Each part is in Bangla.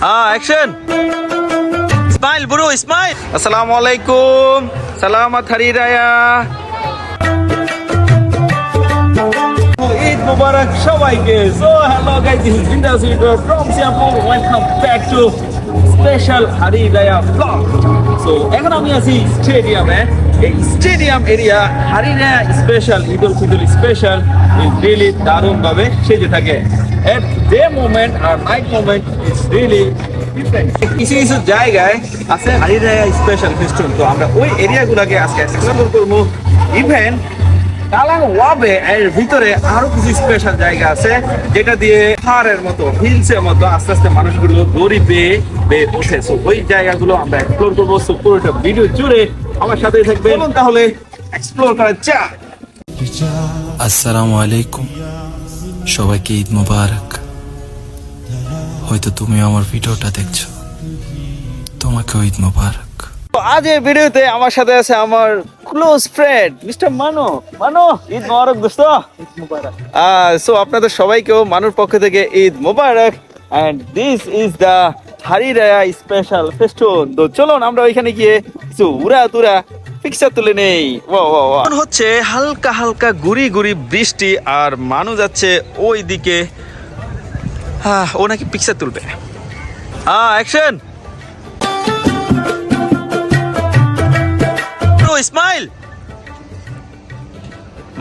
Ah, action! Smile, bro, smile! Assalamu alaikum. Salamat Hari Raya. Eid Mubarak সবাইকে so hello guys this is বিন্দাস video from Singapore welcome back to special Hari Raya vlog so এখন আমি আছি স্টেডিয়ামে এই stadium area Hari Raya special Eid ul Fitr special really দারুণ সেজে থাকে এট ডে মোমেন্ট আর নাইট মোমেন্ট ইজ রিয়েলি কিছু কিছু জায়গায় আছে হারি রায়া স্পেশাল ফেস্টিভ্যাল তো আমরা ওই এরিয়াগুলোকে আজকে এক্সপ্লোর করব। ইভেন কালাং ওয়াবে এর ভিতরে আরও কিছু স্পেশাল জায়গা আছে যেটা দিয়ে পাহাড়ের মতো হিলস এর মতো আস্তে আস্তে মানুষগুলো দড়ি বেয়ে বেয়ে ওঠে। সো ওই জায়গাগুলো আমরা এক্সপ্লোর করব। সো পুরোটা ভিডিও জুড়ে আমার সাথেই থাকবে তাহলে এক্সপ্লোর করা যাক আসসালামু আলাইকুম। সবাইকে ঈদ মোবারক। হয়তো তুমি আমার ভিডিওটা দেখছ। তোমাকেও ঈদ মোবারক। আজ এই ভিডিওতে আমার সাথে আছে আমার ক্লোজ ফ্রেন্ড মিস্টার মানো। মানো ঈদ মোবারক দোস্ত। ঈদ মোবারক। সো আপনাদের সবাইকেও মানুর পক্ষ থেকে Eid Mubarak. And this is the Hari Raya special festoon তো চলুন আমরা ওইখানে গিয়ে কিছু উড়া তুরা পিকচার তুলে নেই। ওয়া ওয়া ওয়া এখন হচ্ছে হালকা হালকা গুড়ি গুড়ি বৃষ্টি আর মানুষ যাচ্ছে ওই দিকে ও নাকি পিকচার তুলবে। হ্যাঁ অ্যাকশন ব্রো স্মাইল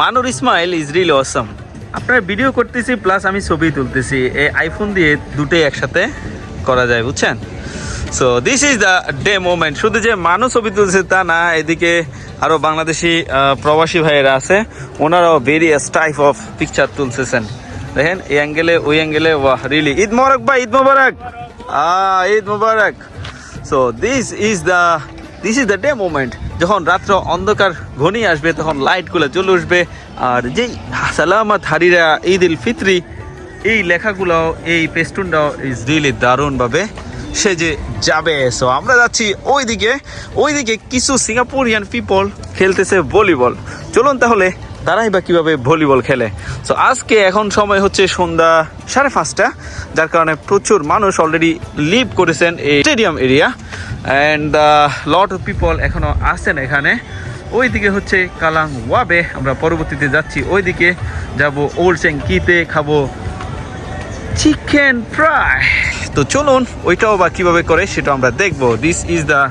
মানুর স্মাইল ইজ রিল অসম আপনার ভিডিও করতেছি প্লাস আমি ছবি তুলতেছি। এই আইফোন দিয়ে দুটোই একসাথে করা যায়, বুঝছেন? So this is the day moment শুধু যে মানুষ ছবি তুলছে তা না, এদিকে আরও বাংলাদেশি প্রবাসী ভাইয়েরা আছে। ওনারাও ভেরিয়াস টাইপ অফ পিকচার তুলতেছেন। দেখেন, এই অ্যাঙ্গেলে ওই অ্যাঙ্গেলে ওয়াহ রিলি ঈদ মোবারক ভাই, Eid Mubarak. Eid Mubarak. So this is the this is the day moment যখন রাত্র অন্ধকার ঘনিয়ে আসবে, তখন লাইটগুলো জ্বলে উঠবে। আর যেই সালামাত হারিরা ঈদ উল ফিতরি, এই লেখাগুলো এই পেস্টুনটাও ইজ রিয়েলি দারুণভাবে সে যে যাবে। সো আমরা যাচ্ছি ওইদিকে ওইদিকে কিছু সিঙ্গাপুরিয়ান পিপল খেলতেছে ভলিবল চলুন তাহলে তারাই বা কীভাবে ভলিবল খেলে। সো আজকে এখন সময় হচ্ছে সন্ধ্যা সাড়ে পাঁচটা, যার কারণে প্রচুর মানুষ অলরেডি লিভ করেছেন এই stadium area and lot of people এখনও আসছেন এখানে। ওইদিকে হচ্ছে কালাং ওয়াবে আমরা পরবর্তীতে যাচ্ছি। ওইদিকে যাব ওল্ড কিতে খাব চিকেন ফ্রাই তো চলুন, ওইটাও বা কীভাবে করে সেটা আমরা দেখব। This is the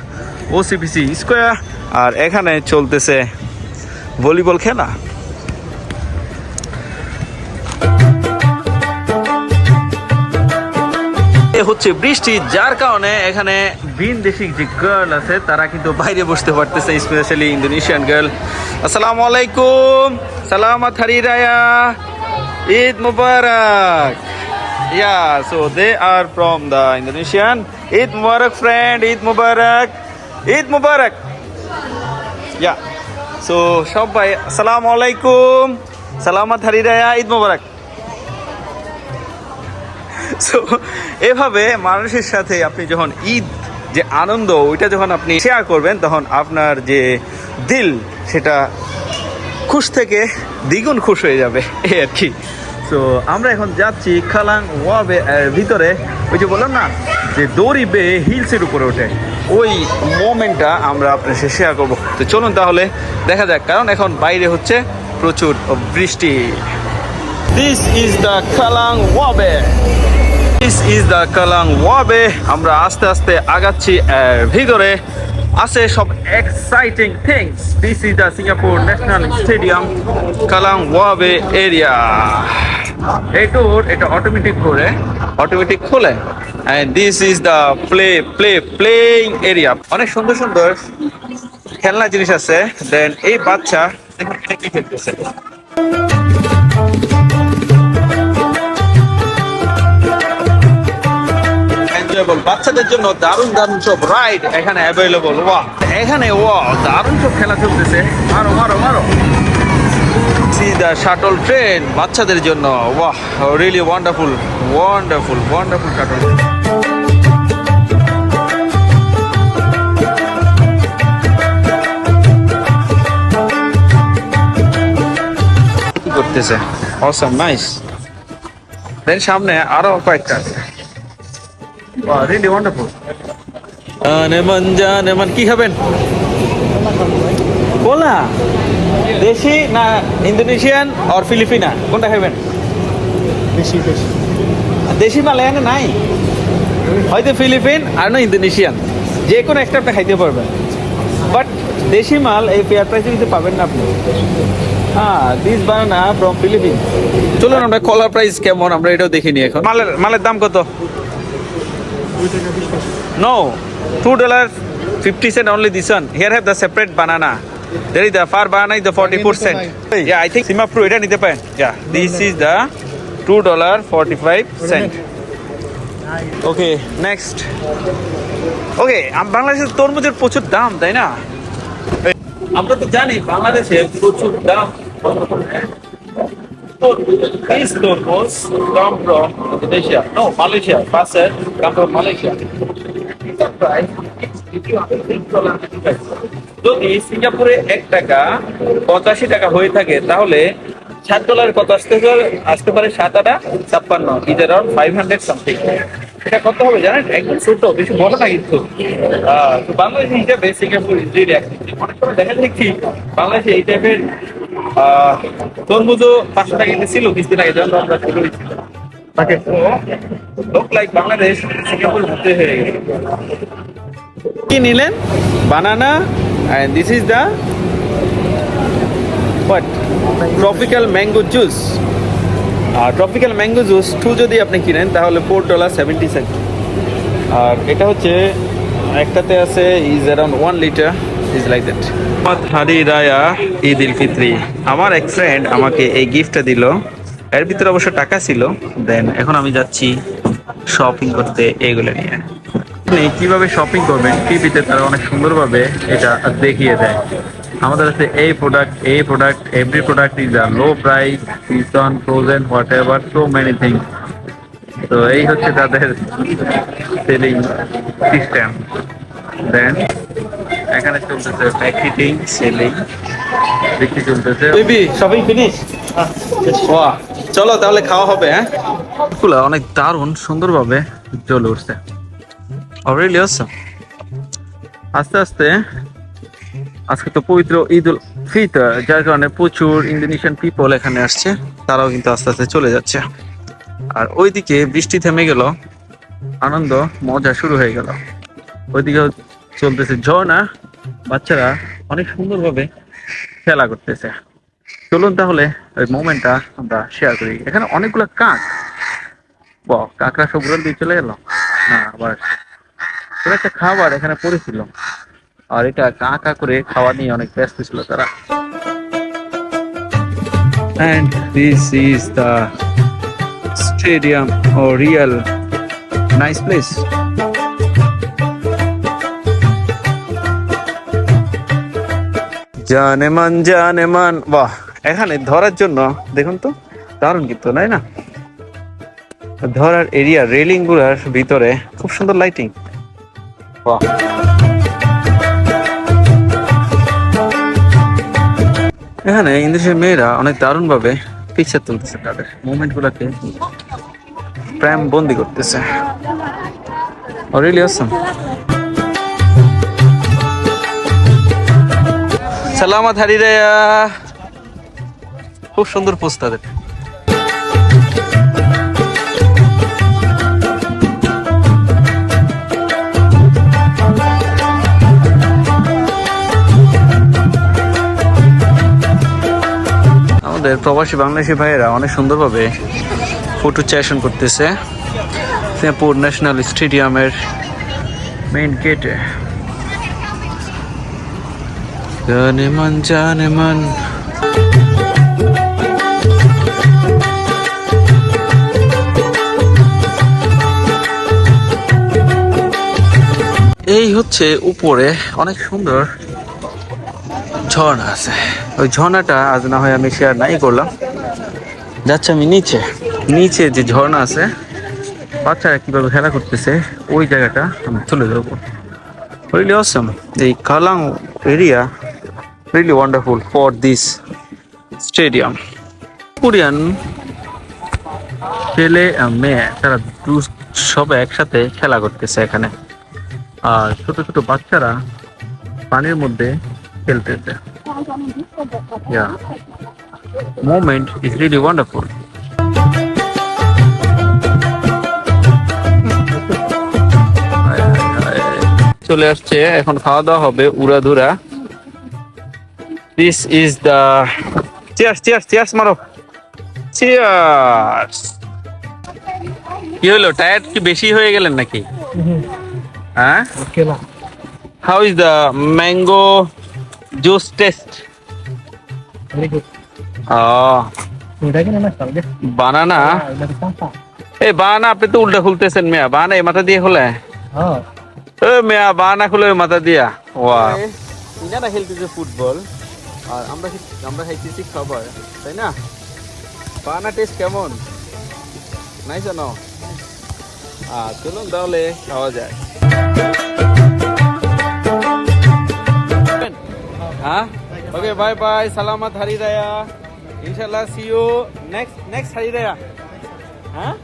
OCPC square আর এখানে চলতেছে ভলিবল খেলা। হচ্ছে বৃষ্টি যার কারণে এখানে ভিন দেশিক যে গার্ল আছে তারা কিন্তু বাইরে বসতে পারতেছে স্পেশালি ইন্দোনেশিয়ান গার্ল আসসালামু আলাইকুম সালামাত হারি Raya Eid Mubarak Yeah, so they are from the Indonesian. Eid Mubarak, friend. Eid Mubarak. Eid Mubarak. Yeah. So সবাই আসসালামু আলাইকুম সালামাত হারি রায়া ঈদ মুবারক সো এভাবে মানুষের সাথে আপনি যখন ঈদ যে আনন্দ, ওইটা যখন আপনি শেয়ার করবেন, তখন আপনার যে দিল, সেটা খুশ থেকে দ্বিগুণ খুশ হয়ে যাবে, এই আর কি। তো আমরা এখন যাচ্ছি খালাং ওয়াবে ভিতরে। ওই যে বললাম না, যে দড়ি বেয়ে হিলসের উপরে ওঠে। ওই মোমেন্টটা আমরা আপনার সাথে শেয়ার করব। তো চলুন তাহলে দেখা যাক, কারণ এখন বাইরে হচ্ছে প্রচুর বৃষ্টি। This is the Kallang Wave. This is the Kallang Wave আমরা আস্তে আস্তে আগাচ্ছি ভিতরে। আছে সব exciting things this is the Singapore National Stadium Kallang Wave area এই ডোর এটা অটোমেটিক করে অটোমেটিক খোলে। And this is the play play playing area অনেক সুন্দর সুন্দর খেলনা জিনিস আছে। দেন এই বাচ্চা খেলতেছে। এনজয়েবল বাচ্চাদের জন্য দারুণ দারুণ সব রাইড এখানে অ্যাভেলেবল ওয়া এখানে ওয়া দারুণ সব খেলা চলতেছে। মারো মারো মারো। সি দ্য শাটল ট্রেন, বাচ্চাদের জন্য। ওয়াহ really wonderful wonderful wonderful shuttle. করতেছে? অসম নাইস দেন সামনে আরও কয়েকটা আছে। রিয়েলি ওয়ান্ডারফুল নেমন জান নেমন কি খাবেন? কোলা দেশি না ইন্দোনেশিয়ান আর ফিলিপিনা? কোনটা খাবেন বেশি বেশি দেশি মাল নাই? হয়তো ফিলিপিন আর না ইন্দোনেশিয়ান। যে কোনো একটা আপনি খাইতে পারবেন। বাট দেশি মাল এই ফেয়ার প্রাইসে কিন্তু পাবেন না আপনি। হ্যাঁ দিস বানানা ফ্রম ফিলিপিন চলুন আমরা কলার প্রাইস কেমন আমরা এটাও দেখিনি এখন। মালের মালের দাম কত? No two dollar fifty cent only this one Here have the separate banana. there is the far banana is the 44 cent yeah i think sima pro এটা নিতে পারেন yeah this is the two dollar 45 cent okay next okay বাংলাদেশের তরমুজের প্রচুর দাম তাই না আমরা তো জানি বাংলাদেশে প্রচুর দাম যদি সিঙ্গাপুরে এক টাকা পঁচাশি টাকা হয়ে থাকে, তাহলে সাত ডলার কত আসতে আসতে পারে সাত আটা ছাপ্পান্ন ইজার ফাইভ হান্ড্রেড সামথিং এটা কত হবে, জানেন? একদম ছোট, বেশি বড় না কিন্তু। বাংলাদেশি হিসাবে সিঙ্গাপুর রিয়েলি অনেক সময় দেখা দেখছি বাংলাদেশে এই টাইপের তরমুজও পাঁচশো টাকা কিন্তু ছিল, কিছুদিন আগে যখন আমরা শুরু তাকে লোক লাইক বাংলাদেশ সিঙ্গাপুর ঘুরতে হয়ে গেছে। কি নিলেন? Banana and this is the what tropical mango juice R tropical mango juice two যদি আপনি কিনেন তাহলে ফোর ডলার সেভেন্টি সেন্ট আর এটা হচ্ছে একটাতে আছে is around one litre is like that Hari Raya Eid উল ফিত্রি। আমার এক ফ্রেন্ড আমাকে এই গিফটটা দিল। এর ভিতরে অবশ্য টাকা ছিল। দেন এখন আমি যাচ্ছি শপিং করতে এগুলো নিয়ে। আপনি কীভাবে শপিং করবেন টিভিতে তারা অনেক সুন্দরভাবে এটা দেখিয়ে দেয়। আমাদের কাছে এই প্রোডাক্ট এই product every product is a low price season frozen whatever so many things তো এই হচ্ছে তাদের সেলিং সিস্টেম দেন এখানে চলতেছে প্যাকেটিং সেলিং বিক্রি চলতেছে। বেবি শপিং ফিনিশ বাহ চলো তাহলে খাওয়া হবে হ্যাঁ? ফুলা অনেক দারুণ সুন্দরভাবে জ্বলে উঠছে। অলরেডি অসম আস্তে আস্তে আজকে তো পবিত্র ঈদ উল ফিতর, যার কারণে প্রচুর ইন্দোনেশিয়ান পিপল এখানে আসছে, তারাও কিন্তু আস্তে আস্তে চলে যাচ্ছে। আর ওইদিকে বৃষ্টি থেমে গেল, আনন্দ, মজা শুরু হয়ে গেল। ওইদিকে চলতেছে ঝর্ণা, বাচ্চারা অনেক সুন্দরভাবে খেলা করতেছে। চলুন তাহলে ওই মোমেন্টটা আমরা শেয়ার করি। এখানে অনেকগুলো কাক। ব কাকরা সব দিয়ে চলে গেল? না, আবার একটা খাবার এখানে পড়েছিল। আর এটা কা কা করে খাওয়া নিয়ে অনেক ব্যস্ত ছিল তারা। And this is the stadium or real nice place. জানেমান জানেমান বাহ এখানে ধরার জন্য দেখুন তো দারুণ কিন্তু তাই না? ধরার এরিয়া রেলিংগুলার ভিতরে খুব সুন্দর লাইটিং বাহ। এখানে ইংলিশের মেয়েরা অনেক দারুণ ভাবে পিকচার তুলতেছে তাদের মুভমেন্ট গুলাকে প্রেম বন্দি করতেছে। রিয়েলি অসম সালামাত হারিরায়া খুব সুন্দর পোস্ট তাদের। আমাদের প্রবাসী বাংলাদেশি ভাইয়েরা অনেক সুন্দরভাবে ফটো সেশন করতেছে। সিঙ্গাপুর ন্যাশনাল স্টেডিয়ামের মেইন গেটে জানেমান জানেমান এই হচ্ছে উপরে অনেক সুন্দর ঝর্ণা আছে। ওই ঝর্ণাটা আজ না হয় আমি শেয়ার নাই করলাম। যাচ্ছে আমি নিচে। নিচে যে ঝর্ণা আছে, বাচ্চারা কীভাবে খেলা করতেছে, ওই জায়গাটা আমি তুলে দেবো রিলি অসম এই Kallang area really wonderful for this stadium Korean ছেলে মেয়ে তারা দু- সব একসাথে খেলা করতেছে এখানে। আর ছোট ছোট বাচ্চারা পানির মধ্যে খেলতেছে Yeah. Moment is really wonderful. চলে আসছে এখন খাওয়া দাওয়া হবে উড়াধুরা। This is the cheers cheers cheers মারো। চিয়ার্স কি হলো টায়ার্ড কি বেশি হয়ে গেলেন নাকি? হ্যাঁ? How is the mango juice taste. Banana? কাঁচা এই বানানা আপনি তো উল্টা খুলতেছেন মেয়া। বানানা এই মাথা দিয়ে খোলে। হ্যাঁ। এ মেয়া বানানা খুলে ওই মাথা দিয়া। ওয়া ইনারা খেলতেছে ফুটবল। আর আমরা আমরা খাইতেছি খাবার তাই না? বানানা টেস্ট কেমন? নাই জানো আহ চলুন তাহলে খাওয়া যায় হ্যাঁ ওকে বাই বাই সালামাত হারি রায়া ইনশাল্লাহ সি ইউ নেক্সট নেক্সট হারি রায়া হ্যাঁ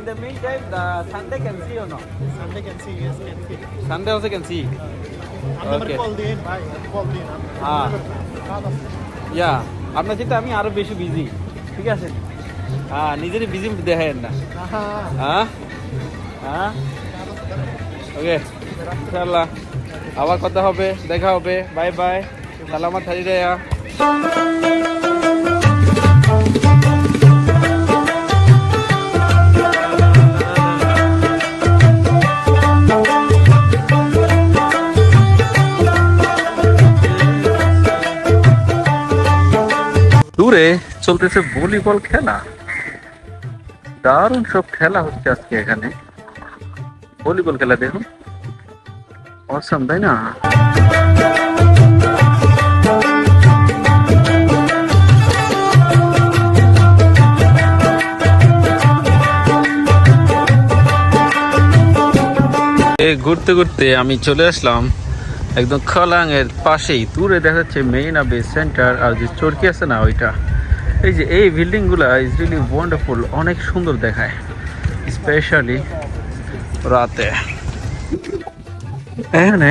In the meantime, the Sunday can see or not? Sunday can see, yes, can see. Sunday also can see. I'm never Okay. called in, bye. I'm called in. I'm Ah. never- ইয়া আপনার যেটা আমি আরও বেশি বিজি ঠিক আছে হ্যাঁ নিজেরই বিজি দেখেন না. হ্যাঁ হ্যাঁ ওকে ইনশাল্লাহ আবার কথা হবে, দেখা হবে বাই বাই সালামাত হারি রায়া দূরে চলতেছে ভলিবল খেলা। দারুণ সব খেলা হচ্ছে আজকে এখানে। ভলিবল খেলা দেখুন। অসম তাই না? ঘুরতে ঘুরতে আমি চলে আসলাম একদম খলাং এর পাশেই। দূরে দেখা যাচ্ছে মেইন আবে সেন্টার আর যে চরকি আছে না ওইটা। এই যে এই বিল্ডিংগুলা ইজ রিয়েলি ওয়ান্ডারফুল অনেক সুন্দর দেখায় স্পেশালি রাতে। এখানে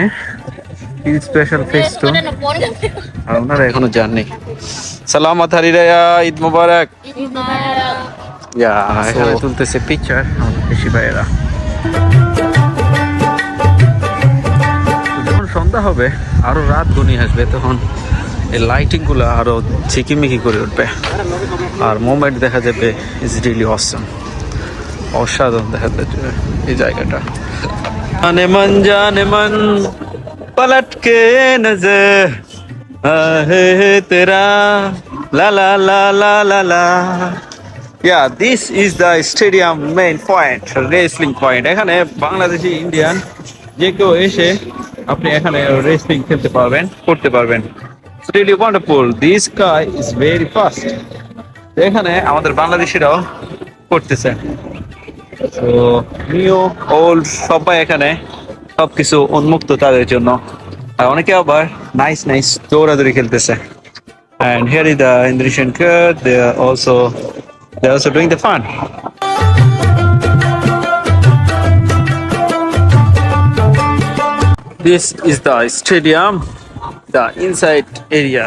স্পেশাল ফেস তো। আর ওনারা এখনও যাননি। সালামাত হারিরায়া ঈদ মোবারক। ইয়া এখানে তুলতেছে পিকচার বেশি ভাইয়েরা। যখন সন্ধ্যা হবে আরও রাত ঘনিয়ে আসবে তখন এই লাইটিংগুলো আরও ঝিকিমিকি করে উঠবে। আর মোমেন্ট দেখা যাবে ইজ রিয়েলি অসম অসাধারণ দেখা যাবে এই জায়গাটা। আনে মন জানে মন পলট কে নজর আহে তেরা লা লা লা লা লা লা Yeah, this is the stadium main point, wrestling point. এখানে বাংলাদেশি ইন্ডিয়ান যে কেউ এসে আপনি এখানে রেসলিং খেলতে পারবেন করতে পারবেন really wonderful. This guy is very fast. এখানে আমাদের বাংলাদেশিরাও করতেছে তো নিউ ওল্ড সবাই এখানে সবকিছু উন্মুক্ত তাদের জন্য আর অনেকে আবার নাইস নাইস দৌড়াদৌড়ি খেলতেছে And here is the Indonesian Kurd. They are also they're also doing the fun. This is the stadium, the inside area.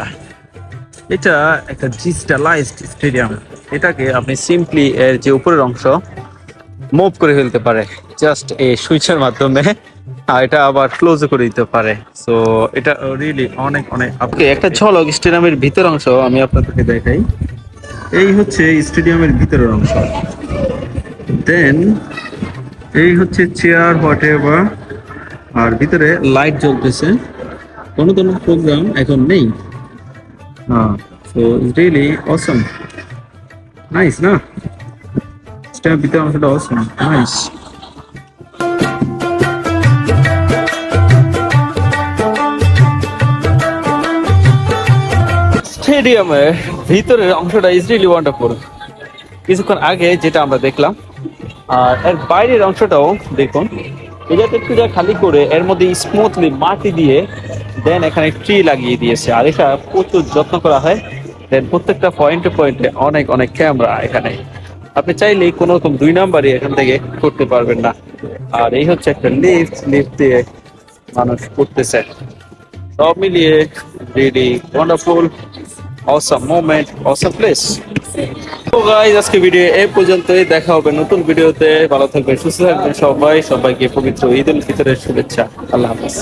এটা একটা ডিজিটালাইজড স্টেডিয়াম এটাকে আপনি সিম্পলি এর যে উপরের অংশ মুভ করে ফেলতে পারে। জাস্ট এই সুইচের মাধ্যমে। আর এটা আবার ক্লোজ করে দিতে পারে। সো এটা রিয়েলি অনেক অনেক আপনি একটা ঝলক স্টেডিয়ামের ভিতর অংশ আমি আপনাদেরকে দেখাই। এই হচ্ছে স্টেডিয়ামের ভিতরের অংশ। দেন এই হচ্ছে চেয়ার হোয়াট এভার আর ভিতরে লাইট জ্বলতেছে। কোনো কোনো প্রোগ্রাম এখন নেই। হ্যাঁ সো রিয়েলি অসম নাইস না? স্টেডিয়ামের ভিতরে অংশটা অসম নাইস স্টেডিয়ামের ভিতরের অংশটা ইজ রিয়েলি ওয়ান্ডারফুল কিছুক্ষণ আগে যেটা আমরা দেখলাম, আর এর বাইরের অংশটাও দেখুন এটাতে একটু খালি করে এর মধ্যে স্মুথলি মাটি দিয়ে দেন এখানে ট্রি লাগিয়ে দিয়েছে। আর এটা প্রচুর যত্ন করা হয়। দেন প্রত্যেকটা পয়েন্টে পয়েন্টে অনেক অনেক ক্যামেরা এখানে। আপনি চাইলেই কোনো রকম দুই নাম্বারই এখান থেকে করতে পারবেন না। আর এই হচ্ছে একটা লিফট লিফট দিয়ে মানুষ করতেছে সব মিলিয়ে really wonderful awesome moment awesome place তো গাইজ আজকে ভিডিও এই পর্যন্তই। দেখা হবে নতুন ভিডিওতে ভালো থাকবেন, সুস্থ থাকবেন সবাই। সবাইকে পবিত্র ঈদ উল ফিতরের শুভেচ্ছা। আল্লাহ হাফিজ।